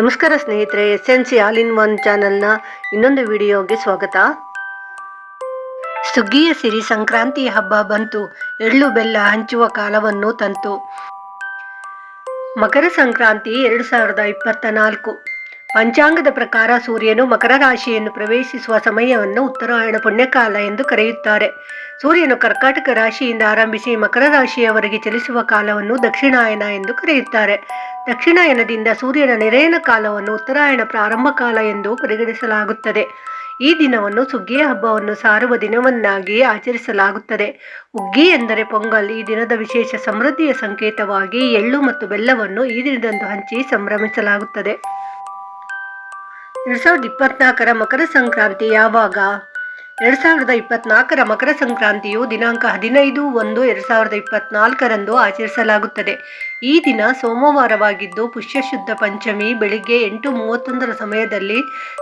ನಮಸ್ಕಾರ ಸ್ನೇಹಿತರೆ S N C all in one ಚಾನಲ್ನ ಇನ್ನೊಂದು ವಿಡಿಯೋಗೆ ಸ್ವಾಗತ. ಸುಗ್ಗಿಯ ಸಿರಿ ಸಂಕ್ರಾಂತಿ ಹಬ್ಬ ಬಂತು. ಎಳ್ಳು ಬೆಲ್ಲ ಹಂಚುವ ಕಾಲವನ್ನು ತಂತು. ಮಕರ ಸಂಕ್ರಾಂತಿ ಎರಡು ಸಾವಿರದ ಇಪ್ಪತ್ತ ನಾಲ್ಕು ಪಂಚಾಂಗದ ಪ್ರಕಾರ ಸೂರ್ಯನು ಮಕರ ರಾಶಿಯನ್ನು ಪ್ರವೇಶಿಸುವ ಸಮಯವನ್ನು ಉತ್ತರಾಯಣ ಪುಣ್ಯಕಾಲ ಎಂದು ಕರೆಯುತ್ತಾರೆ. ಸೂರ್ಯನು ಕರ್ಕಾಟಕ ರಾಶಿಯಿಂದ ಆರಂಭಿಸಿ ಮಕರ ರಾಶಿಯವರೆಗೆ ಚಲಿಸುವ ಕಾಲವನ್ನು ದಕ್ಷಿಣಾಯನ ಎಂದು ಕರೆಯುತ್ತಾರೆ. ದಕ್ಷಿಣಾಯನದಿಂದ ಸೂರ್ಯನ ನೆರೆಯನ ಕಾಲವನ್ನು ಉತ್ತರಾಯಣ ಪ್ರಾರಂಭ ಕಾಲ ಎಂದು ಪರಿಗಣಿಸಲಾಗುತ್ತದೆ. ಈ ದಿನವನ್ನು ಸುಗ್ಗಿಯ ಹಬ್ಬವನ್ನು ಸಾರುವ ದಿನವನ್ನಾಗಿ ಆಚರಿಸಲಾಗುತ್ತದೆ. ಉಗ್ಗಿ ಎಂದರೆ ಪೊಂಗಲ್, ಈ ದಿನದ ವಿಶೇಷ ಸಮೃದ್ಧಿಯ ಸಂಕೇತವಾಗಿ ಎಳ್ಳು ಮತ್ತು ಬೆಲ್ಲವನ್ನು ಈ ದಿನದಂದು ಹಂಚಿ ಸಂಭ್ರಮಿಸಲಾಗುತ್ತದೆ. ಎರಡ್ ಸಾವಿರದ ಇಪ್ಪತ್ನಾಲ್ಕರ ಮಕರ ಸಂಕ್ರಾಂತಿ ಯಾವಾಗ? ಎರಡ್ ಸಾವಿರದ ಇಪ್ಪತ್ನಾಲ್ಕರ ಮಕರ ಸಂಕ್ರಾಂತಿಯು ದಿನಾಂಕ ಹದಿನೈದು ಒಂದು ಎರಡ್ ಸಾವಿರದ ಇಪ್ಪತ್ನಾಲ್ಕರಂದು ಆಚರಿಸಲಾಗುತ್ತದೆ. ಈ ದಿನ ಸೋಮವಾರವಾಗಿದ್ದು ಪುಷ್ಯ ಶುದ್ಧ ಪಂಚಮಿ, ಬೆಳಿಗ್ಗೆ ಎಂಟು ಮೂವತ್ತೊಂದರ ಸಮಯದಲ್ಲಿ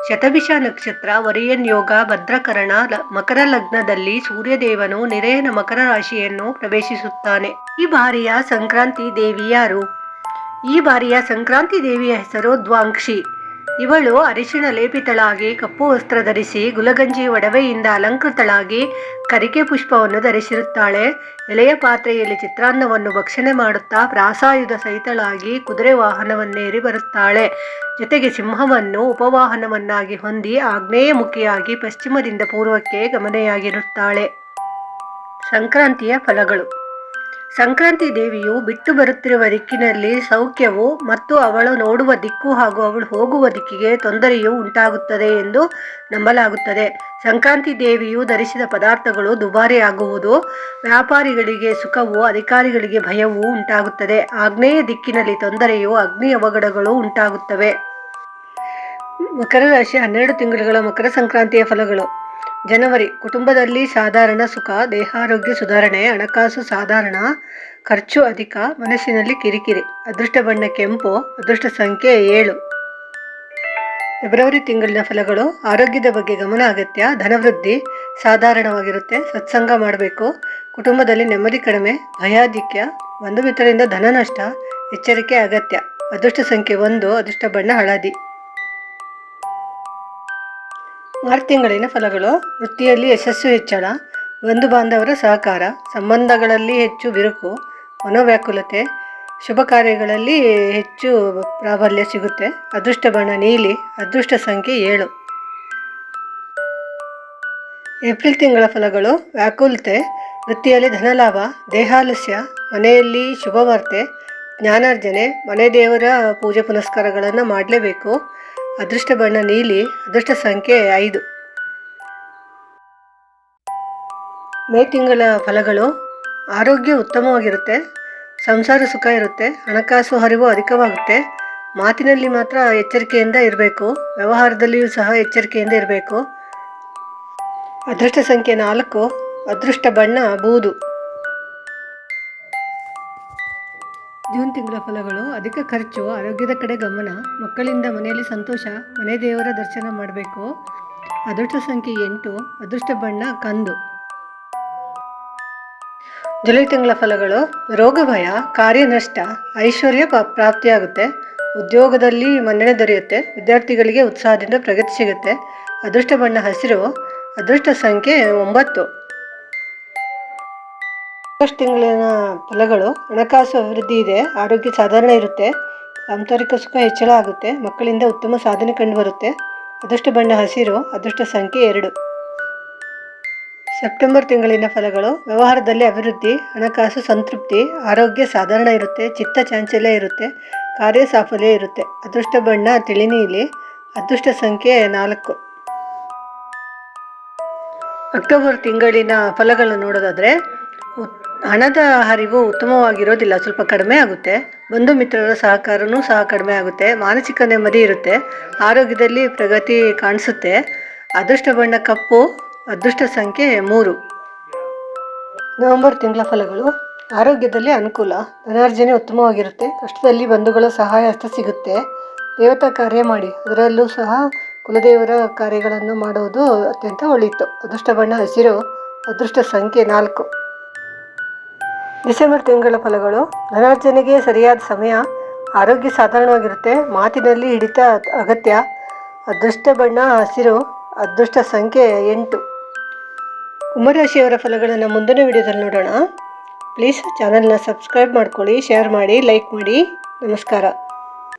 ಶತಭಿಷ ನಕ್ಷತ್ರ, ವರಿಯನ್ ಯೋಗ, ಭದ್ರಕರಣ ಮಕರ ಲಗ್ನದಲ್ಲಿ ಸೂರ್ಯದೇವನು ನಿರಯನ ಮಕರ ರಾಶಿಯನ್ನು ಪ್ರವೇಶಿಸುತ್ತಾನೆ. ಈ ಬಾರಿಯ ಸಂಕ್ರಾಂತಿ ದೇವಿ ಯಾರು ಈ ಬಾರಿಯ ಸಂಕ್ರಾಂತಿ ದೇವಿಯ ಹೆಸರು ದ್ವಾಂಕ್ಷಿ. ಇವಳು ಅರಿಶಿಣ ಲೇಪಿತಳಾಗಿ ಕಪ್ಪು ವಸ್ತ್ರ ಧರಿಸಿ ಗುಲಗಂಜಿ ಒಡವೆಯಿಂದ ಅಲಂಕೃತಳಾಗಿ ಕರಿಕೆ ಪುಷ್ಪವನ್ನು ಧರಿಸಿರುತ್ತಾಳೆ. ಎಲೆಯ ಪಾತ್ರೆಯಲ್ಲಿ ಚಿತ್ರಾನ್ನವನ್ನು ಭಕ್ಷಣೆ ಮಾಡುತ್ತಾ ಪ್ರಾಸಾಯುಧ ಸಹಿತಳಾಗಿ ಕುದುರೆ ವಾಹನವನ್ನೇರಿ ಬರುತ್ತಾಳೆ. ಜೊತೆಗೆ ಸಿಂಹವನ್ನು ಉಪವಾಹನವನ್ನಾಗಿ ಹೊಂದಿ ಆಗ್ನೇಯಮುಖಿಯಾಗಿ ಪಶ್ಚಿಮದಿಂದ ಪೂರ್ವಕ್ಕೆ ಗಮನೆಯಾಗಿರುತ್ತಾಳೆ. ಸಂಕ್ರಾಂತಿಯ ಫಲಗಳು. ಸಂಕ್ರಾಂತಿ ದೇವಿಯು ಬಿಟ್ಟು ಬರುತ್ತಿರುವ ದಿಕ್ಕಿನಲ್ಲಿ ಸೌಖ್ಯವು ಮತ್ತು ಅವಳು ನೋಡುವ ದಿಕ್ಕು ಹಾಗೂ ಅವಳು ಹೋಗುವ ದಿಕ್ಕಿಗೆ ತೊಂದರೆಯು ಉಂಟಾಗುತ್ತದೆ ಎಂದು ನಂಬಲಾಗುತ್ತದೆ. ಸಂಕ್ರಾಂತಿ ದೇವಿಯು ಧರಿಸಿದ ಪದಾರ್ಥಗಳು ದುಬಾರಿಯಾಗುವುದು ವ್ಯಾಪಾರಿಗಳಿಗೆ ಸುಖವು ಅಧಿಕಾರಿಗಳಿಗೆ ಭಯವು ಉಂಟಾಗುತ್ತದೆ. ಆಗ್ನೇಯ ದಿಕ್ಕಿನಲ್ಲಿ ತೊಂದರೆಯು ಅಗ್ನಿ ಅವಘಡಗಳು ಉಂಟಾಗುತ್ತವೆ. ಮಕರ ರಾಶಿ ಹನ್ನೆರಡು ತಿಂಗಳುಗಳ ಮಕರ ಸಂಕ್ರಾಂತಿಯ ಫಲಗಳು. ಜನವರಿ, ಕುಟುಂಬದಲ್ಲಿ ಸಾಧಾರಣ ಸುಖ, ದೇಹಾರೋಗ್ಯ ಸುಧಾರಣೆ, ಹಣಕಾಸು ಸಾಧಾರಣ, ಖರ್ಚು ಅಧಿಕ, ಮನಸ್ಸಿನಲ್ಲಿ ಕಿರಿಕಿರಿ, ಅದೃಷ್ಟ ಬಣ್ಣ ಕೆಂಪು, ಅದೃಷ್ಟ ಸಂಖ್ಯೆ ಏಳು. ಫೆಬ್ರವರಿ ತಿಂಗಳಿನ ಫಲಗಳು, ಆರೋಗ್ಯದ ಬಗ್ಗೆ ಗಮನ ಅಗತ್ಯ, ಧನವೃದ್ಧಿ ಸಾಧಾರಣವಾಗಿರುತ್ತೆ, ಸತ್ಸಂಗ ಮಾಡಬೇಕು, ಕುಟುಂಬದಲ್ಲಿ ನೆಮ್ಮದಿ ಕಡಿಮೆ, ಭಯಾಧಿಕ್ಯ ಬಂಧು ಮಿತ್ರರಿಂದ ಧನ ನಷ್ಟ, ಎಚ್ಚರಿಕೆ ಅಗತ್ಯ, ಅದೃಷ್ಟ ಸಂಖ್ಯೆ ಒಂದು, ಅದೃಷ್ಟ ಬಣ್ಣ ಹಳದಿ. ಮಾರ್ಚ್ ತಿಂಗಳಿನ ಫಲಗಳು, ವೃತ್ತಿಯಲ್ಲಿ ಯಶಸ್ಸು ಹೆಚ್ಚಳ, ಬಂಧು ಬಾಂಧವರ ಸಹಕಾರ, ಸಂಬಂಧಗಳಲ್ಲಿ ಹೆಚ್ಚು ಬಿರುಕು, ಮನೋವ್ಯಾಕುಲತೆ, ಶುಭ ಕಾರ್ಯಗಳಲ್ಲಿ ಹೆಚ್ಚು ಪ್ರಾಬಲ್ಯ ಸಿಗುತ್ತೆ. ಅದೃಷ್ಟ ಬಣ್ಣ ನೀಲಿ, ಅದೃಷ್ಟ ಸಂಖ್ಯೆ ಏಳು. ಏಪ್ರಿಲ್ ತಿಂಗಳ ಫಲಗಳು, ವ್ಯಾಕುಲತೆ, ವೃತ್ತಿಯಲ್ಲಿ ಧನಲಾಭ, ದೇಹಾಲಸ್ಯ, ಮನೆಯಲ್ಲಿ ಶುಭವಾರ್ತೆ, ಜ್ಞಾನಾರ್ಜನೆ, ಮನೆ ದೇವರ ಪೂಜೆ ಪುನಸ್ಕಾರಗಳನ್ನು ಮಾಡಲೇಬೇಕು. ಅದೃಷ್ಟ ಬಣ್ಣ ನೀಲಿ, ಅದೃಷ್ಟ ಸಂಖ್ಯೆ ಐದು. ಮೇ ತಿಂಗಳ ಫಲಗಳು, ಆರೋಗ್ಯ ಉತ್ತಮವಾಗಿರುತ್ತೆ, ಸಂಸಾರ ಸುಖ ಇರುತ್ತೆ, ಹಣಕಾಸು ಹರಿವು ಅಧಿಕವಾಗುತ್ತೆ, ಮಾತಿನಲ್ಲಿ ಮಾತ್ರ ಎಚ್ಚರಿಕೆಯಿಂದ ಇರಬೇಕು, ವ್ಯವಹಾರದಲ್ಲಿಯೂ ಸಹ ಎಚ್ಚರಿಕೆಯಿಂದ ಇರಬೇಕು. ಅದೃಷ್ಟ ಸಂಖ್ಯೆ ನಾಲ್ಕು ಅದೃಷ್ಟ ಬಣ್ಣ ಬೂದು. ಜೂನ್ ತಿಂಗಳ ಫಲಗಳು, ಅಧಿಕ ಖರ್ಚು, ಆರೋಗ್ಯದ ಕಡೆ ಗಮನ, ಮಕ್ಕಳಿಂದ ಮನೆಯಲ್ಲಿ ಸಂತೋಷ, ಮನೆ ದೇವರ ದರ್ಶನ ಮಾಡಬೇಕು. ಅದೃಷ್ಟ ಸಂಖ್ಯೆ ಎಂಟು, ಅದೃಷ್ಟ ಬಣ್ಣ ಕಂದು. ಜುಲೈ ತಿಂಗಳ ಫಲಗಳು, ರೋಗ ಭಯ ಕಾರ್ಯನಷ್ಟ ಐಶ್ವರ್ಯ ಪ್ರಾಪ್ತಿಯಾಗುತ್ತೆ. ಉದ್ಯೋಗದಲ್ಲಿ ಮನ್ನಣೆ ದೊರೆಯುತ್ತೆ, ವಿದ್ಯಾರ್ಥಿಗಳಿಗೆ ಉತ್ಸಾಹದಿಂದ ಪ್ರಗತಿ ಸಿಗುತ್ತೆ. ಅದೃಷ್ಟ ಬಣ್ಣ ಹಸಿರು, ಅದೃಷ್ಟ ಸಂಖ್ಯೆ ಒಂಬತ್ತು. ಆಗಸ್ಟ್ ತಿಂಗಳಿನ ಫಲಗಳು, ಹಣಕಾಸು ಅಭಿವೃದ್ಧಿ ಇದೆ, ಆರೋಗ್ಯ ಸಾಧಾರಣ ಇರುತ್ತೆ ಸಾಂಸಾರಿಕ ಸುಖ ಹೆಚ್ಚಳ ಆಗುತ್ತೆ, ಮಕ್ಕಳಿಂದ ಉತ್ತಮ ಸಾಧನೆ ಕಂಡುಬರುತ್ತೆ. ಅದೃಷ್ಟ ಬಣ್ಣ ಹಸಿರು ಅದೃಷ್ಟ ಸಂಖ್ಯೆ ಎರಡು. ಸೆಪ್ಟೆಂಬರ್ ತಿಂಗಳಿನ ಫಲಗಳು, ವ್ಯವಹಾರದಲ್ಲಿ ಅಭಿವೃದ್ಧಿ, ಹಣಕಾಸು ಸಂತೃಪ್ತಿ, ಆರೋಗ್ಯ ಸಾಧಾರಣ ಇರುತ್ತೆ, ಚಿತ್ತ ಚಾಂಚಲ್ಯ ಇರುತ್ತೆ, ಕಾರ್ಯ ಸಾಫಲ್ಯ ಇರುತ್ತೆ. ಅದೃಷ್ಟ ಬಣ್ಣ, ತಿಳಿನೀಲಿ, ಅದೃಷ್ಟ ಸಂಖ್ಯೆ ನಾಲ್ಕು. ಅಕ್ಟೋಬರ್ ತಿಂಗಳಿನ ಫಲಗಳನ್ನು ನೋಡೋದಾದರೆ ಹಣದ ಹರಿವು ಉತ್ತಮವಾಗಿರೋದಿಲ್ಲ, ಸ್ವಲ್ಪ ಕಡಿಮೆ ಆಗುತ್ತೆ. ಬಂಧು ಮಿತ್ರರ ಸಹಕಾರನೂ ಸಹ ಕಡಿಮೆ ಆಗುತ್ತೆ. ಮಾನಸಿಕ ನೆಮ್ಮದಿ ಇರುತ್ತೆ. ಆರೋಗ್ಯದಲ್ಲಿ ಪ್ರಗತಿ ಕಾಣಿಸುತ್ತೆ. ಅದೃಷ್ಟ ಬಣ್ಣ ಕಪ್ಪು, ಅದೃಷ್ಟ ಸಂಖ್ಯೆ ಮೂರು. ನವೆಂಬರ್ ತಿಂಗಳ ಫಲಗಳು. ಆರೋಗ್ಯದಲ್ಲಿ ಅನುಕೂಲ. ಧನಾರ್ಜನೆ ಉತ್ತಮವಾಗಿರುತ್ತೆ. ಕಷ್ಟದಲ್ಲಿ ಬಂಧುಗಳ ಸಹಾಯ ಹಸ್ತ ಸಿಗುತ್ತೆ. ದೇವತಾ ಕಾರ್ಯ ಮಾಡಿ. ಅದರಲ್ಲೂ ಸಹ ಕುಲದೇವರ ಕಾರ್ಯಗಳನ್ನು ಮಾಡುವುದು ಅತ್ಯಂತ ಒಳಿತು. ಅದೃಷ್ಟ ಬಣ್ಣ ಹಸಿರು, ಅದೃಷ್ಟ ಸಂಖ್ಯೆ ನಾಲ್ಕು. ಡಿಸೆಂಬರ್ ತಿಂಗಳ ಫಲಗಳು. ಧನಾರ್ಜನೆಗೆ ಸರಿಯಾದ ಸಮಯ. ಆರೋಗ್ಯ ಸಾಧಾರಣವಾಗಿರುತ್ತೆ. ಮಾತಿನಲ್ಲಿ ಹಿಡಿತ ಅಗತ್ಯ. ಅದೃಷ್ಟ ಬಣ್ಣ ಹಸಿರು. ಅದೃಷ್ಟ ಸಂಖ್ಯೆ ಎಂಟು. ಕುಂಭರಾಶಿಯವರ ಫಲಗಳನ್ನು ಮುಂದಿನ ವಿಡಿಯೋದಲ್ಲಿ ನೋಡೋಣ. ಪ್ಲೀಸ್ ಚಾನಲ್ನ ಸಬ್ಸ್ಕ್ರೈಬ್ ಮಾಡ್ಕೊಳ್ಳಿ, ಶೇರ್ ಮಾಡಿ, ಲೈಕ್ ಮಾಡಿ. ನಮಸ್ಕಾರ.